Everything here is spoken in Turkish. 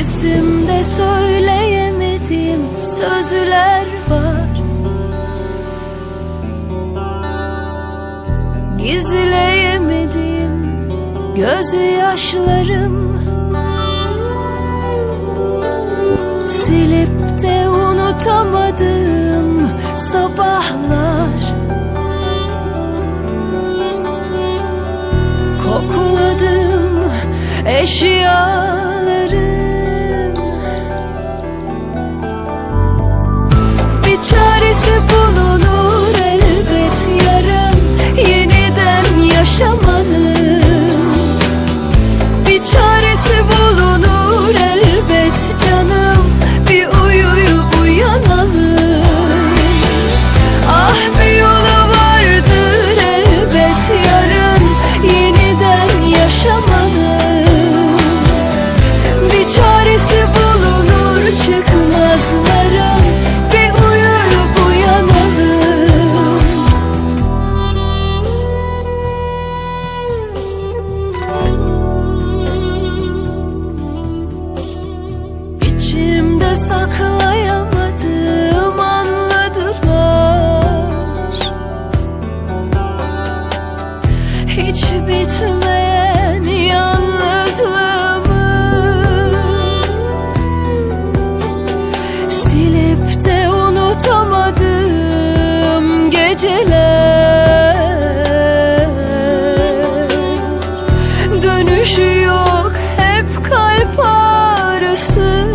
İçimde söyleyemediğim sözler var. Gizleyemediğim gözyaşlarım Silip de unutamadığım sabahlar. Kokladım eşyaların bitmeyen yalnızlığımı Silip de unutamadığım geceler. Dönüşü yok hep kalp ağrısı.